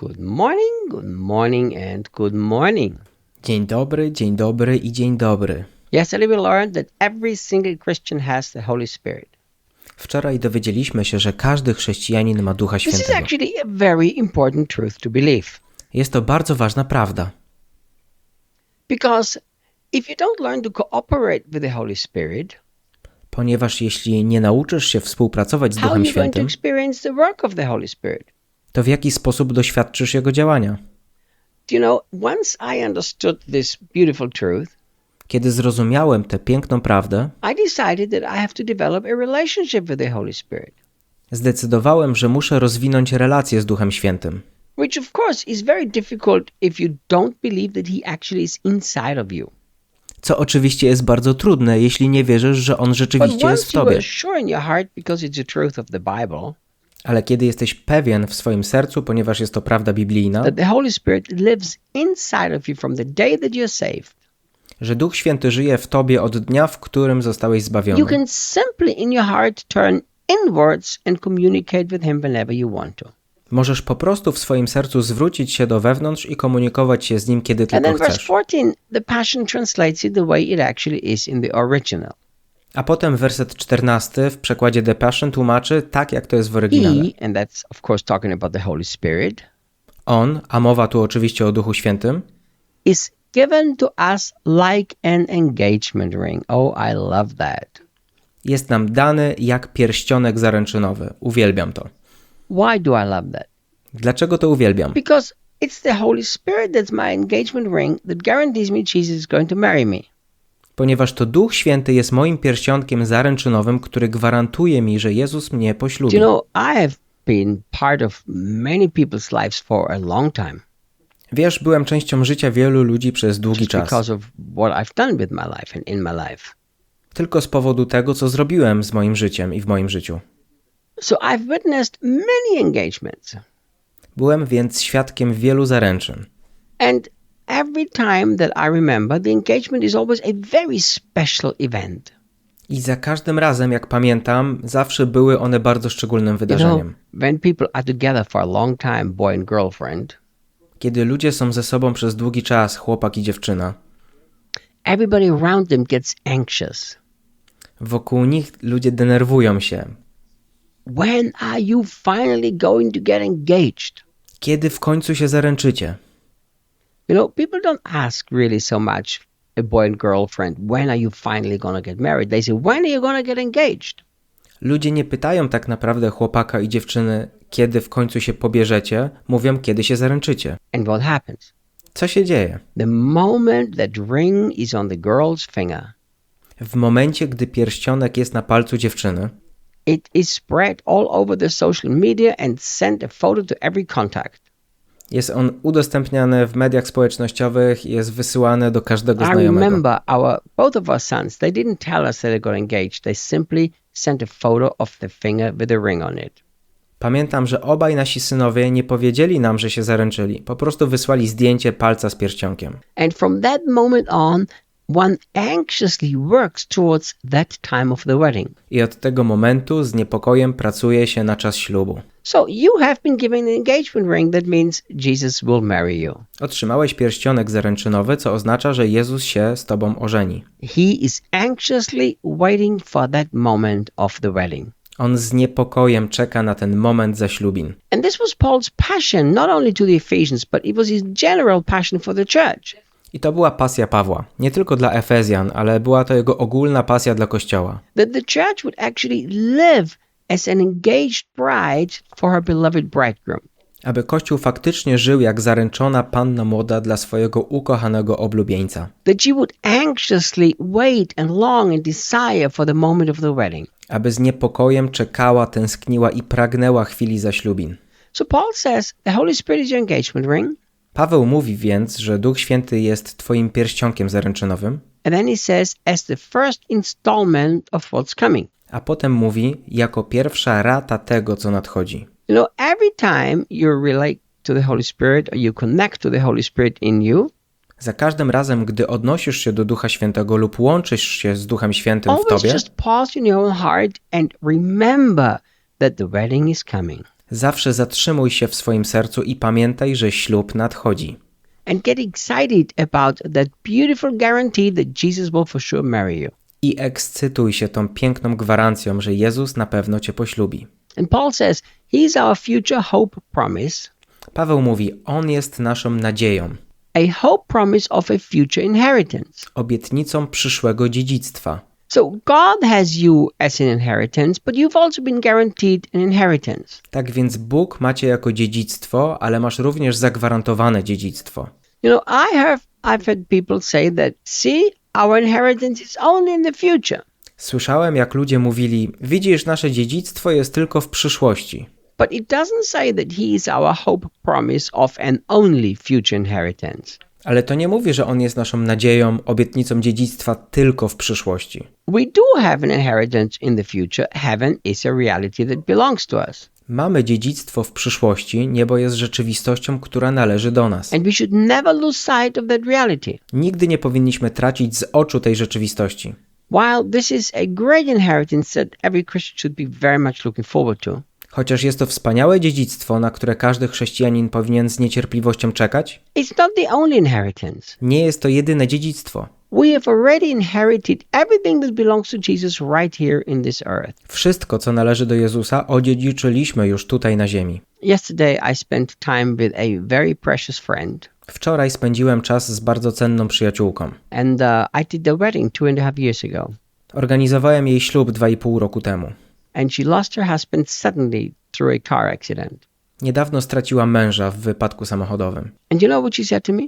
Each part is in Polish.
Good morning, good morning, and good morning. Dzień dobry, dzień dobry i dzień dobry. Yesterday we learned that every single Christian has the Holy Spirit. Wczoraj dowiedzieliśmy się, że każdy chrześcijanin ma Ducha This is Świętego. actually a very important truth to believe Jest to bardzo ważna prawda, because if you don't learn to cooperate with the Holy Spirit, ponieważ jeśli nie nauczysz się współpracować z Duchem Świętym, to w jaki sposób doświadczysz Jego działania? Kiedy zrozumiałem tę piękną prawdę, zdecydowałem, że muszę rozwinąć relację z Duchem Świętym. which of course is very difficult if you don't believe that He actually is inside of you. Co oczywiście jest bardzo trudne, jeśli nie wierzysz, że On rzeczywiście jest w tobie. Ale kiedy jesteś pewien w swoim sercu, ponieważ jest to prawda biblijna, you że Duch Święty żyje w tobie od dnia, w którym zostałeś you zbawiony, can simply in your heart turn inwards and communicate with Him whenever you want to. możesz po prostu w swoim sercu zwrócić się do wewnątrz i komunikować się z Nim, kiedy And tylko then verse chcesz. 14, the Passion translates it the way it actually is in the original. A potem werset 14 w przekładzie The Passion tłumaczy tak, jak to jest w oryginale. He, and that's of course talking about the Holy Spirit, On, a mowa tu oczywiście o Duchu Świętym, is given to us like an engagement ring. Oh, I love that. jest nam dany jak pierścionek zaręczynowy. Uwielbiam to. Why do I love that? Dlaczego to uwielbiam? Because it's the Holy Spirit that's my engagement ring that guarantees me Jesus is going to marry me. Ponieważ to Duch Święty jest moim pierścionkiem zaręczynowym, który gwarantuje mi, że Jezus mnie poślubi. you know, I have been part of many people's lives for a long time Wiesz, byłem częścią życia wielu ludzi przez długi just czas. because of what I've done with my life and in my life. Tylko z powodu tego, co zrobiłem z moim życiem i w moim życiu. So I've witnessed many engagements. Byłem więc świadkiem wielu zaręczyn. And every time that I remember, the engagement is always a very special event. I za każdym razem, jak pamiętam, zawsze były one bardzo szczególnym You know, wydarzeniem. when people are together for a long time, boy and girlfriend, Kiedy ludzie są ze sobą przez długi czas, chłopak i dziewczyna, everybody around them gets anxious. wokół nich ludzie denerwują się. When are you finally going to get engaged? Kiedy w końcu się zaręczycie? You know, people don't ask really so much a boy and girlfriend, when are you finally to get married? They say, when are you to get engaged? Ludzie nie pytają tak naprawdę chłopaka i dziewczyny, kiedy w końcu się pobierzecie, mówią, kiedy się zaręczycie. And what happens? Co się dzieje? The moment that ring is on the girl's finger, W momencie, gdy pierścionek jest na palcu dziewczyny, it is spread all over the social media and sent a photo to every contact. Jest on udostępniany w mediach społecznościowych i jest wysyłany do każdego I znajomego. remember our both of our sons, they didn't tell us that they got engaged. They simply sent a photo of the finger with a ring on it. Pamiętam, że obaj nasi synowie nie powiedzieli nam, że się zaręczyli. Po prostu wysłali zdjęcie palca z pierścionkiem. And from that moment on, one anxiously works towards that time of the wedding. I od tego momentu z niepokojem pracuje się na czas ślubu. So you have been given an engagement ring that means Jesus will marry you. Otrzymałeś pierścionek zaręczynowy, co oznacza, że Jezus się z tobą ożeni. He is anxiously waiting for that moment of the wedding. On z niepokojem czeka na ten moment zaślubin. And this was Paul's passion, not only to the Ephesians, but it was his general passion for the church. I to była pasja Pawła. Nie tylko dla Efezjan, ale była to jego ogólna pasja dla Kościoła. That the church would actually live as an engaged bride for her beloved bridegroom. Aby Kościół faktycznie żył jak zaręczona panna młoda dla swojego ukochanego oblubieńca. That she would anxiously wait and long and desire for the moment of the wedding. Aby z niepokojem czekała, tęskniła i pragnęła chwili zaślubin. So Paul says the Holy Spirit is your engagement ring. Paweł mówi więc, że Duch Święty jest twoim pierścionkiem zaręczynowym, And then he says, as the first installment of what's coming. a potem mówi jako pierwsza rata tego, co nadchodzi. You know, every time you relate to the Holy Spirit or you connect to the Holy Spirit in you, Za każdym razem, gdy odnosisz się do Ducha Świętego lub łączysz się z Duchem Świętym w tobie, just pause in your own heart and remember that the wedding is coming. Zawsze zatrzymuj się w swoim sercu i pamiętaj, że ślub nadchodzi. And get excited about that beautiful guarantee that Jesus will for sure marry you. I ekscytuj się tą piękną gwarancją, że Jezus na pewno cię poślubi. And Paul says, He's our future hope promise, Paweł mówi: On jest naszą nadzieją, a hope promise of a future inheritance. obietnicą przyszłego dziedzictwa. So God has you as an inheritance, but you've also been guaranteed an inheritance. Tak więc Bóg macie jako dziedzictwo, ale masz również zagwarantowane dziedzictwo. You know, I have I've had people say that, see, our inheritance is only in the future. Słyszałem, jak ludzie mówili: Widzisz, nasze dziedzictwo jest tylko w przyszłości. But it doesn't say that he is our hope promise of an only future inheritance. Ale to nie mówi, że on jest naszą nadzieją, obietnicą dziedzictwa tylko w przyszłości. We do have an inheritance in the future. Heaven is a reality that belongs to us. Mamy dziedzictwo w przyszłości, niebo jest rzeczywistością, która należy do nas. And we should never lose sight of that reality. Nigdy nie powinniśmy tracić z oczu tej rzeczywistości. While this is a great inheritance that every Christian should be very much looking forward to, Chociaż jest to wspaniałe dziedzictwo, na które każdy chrześcijanin powinien z niecierpliwością czekać, nie jest to jedyne dziedzictwo. Wszystko, co należy do Jezusa, odziedziczyliśmy już tutaj na ziemi. I Wczoraj spędziłem czas z bardzo cenną przyjaciółką. and uh, I did the wedding two and a half years ago. Organizowałem jej ślub 2,5 roku temu. And she lost her husband suddenly through a car accident. Niedawno straciła męża w wypadku samochodowym. And you know what she said to me?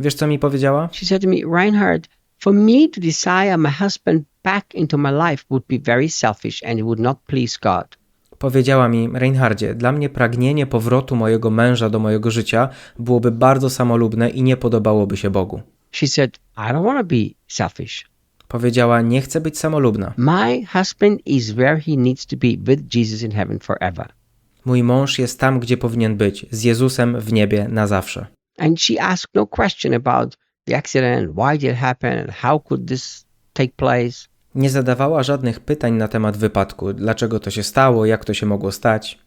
Wiesz, co mi powiedziała? She said to me, Reinhard, for me to desire my husband back into my life would be very selfish and it would not please God. Powiedziała mi, Reinhardzie, dla mnie pragnienie powrotu mojego męża do mojego życia byłoby bardzo samolubne i nie podobałoby się Bogu. She said, I don't want to be selfish. Powiedziała, nie chcę być samolubna. My husband is where he needs to be with Jesus in heaven forever. Mój mąż jest tam, gdzie powinien być, z Jezusem w niebie na zawsze. And she asked no question about the accident, why did it happen, and how could this take place. Nie zadawała żadnych pytań na temat wypadku, dlaczego to się stało, jak to się mogło stać.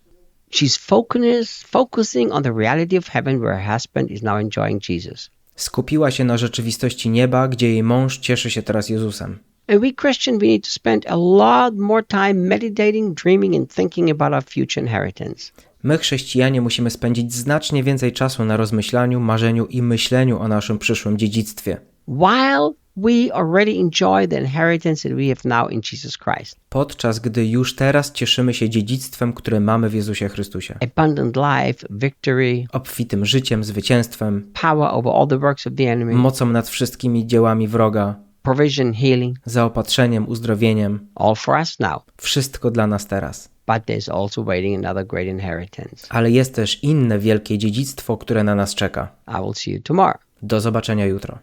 She's focus, focusing on the reality of heaven where her husband is now enjoying Jesus. Skupiła się na rzeczywistości nieba, gdzie jej mąż cieszy się teraz Jezusem. And we Christians, we need to spend a lot more time meditating, dreaming, and thinking about our future inheritance. My, chrześcijanie, musimy spędzić znacznie więcej czasu na rozmyślaniu, marzeniu i myśleniu o naszym przyszłym dziedzictwie. While we already enjoy the inheritance that we have now in Jesus Christ Podczas gdy już teraz cieszymy się dziedzictwem, które mamy w Jezusie Chrystusie. abundant life, victory, Obfitym życiem, zwycięstwem, power over all the works of the enemy, mocą nad wszystkimi dziełami wroga, provision, healing, zaopatrzeniem, uzdrowieniem. all for us now. Wszystko dla nas teraz. But there's also waiting another great inheritance. Ale jest też inne wielkie dziedzictwo, które na nas czeka. I will see you tomorrow. Do zobaczenia jutro.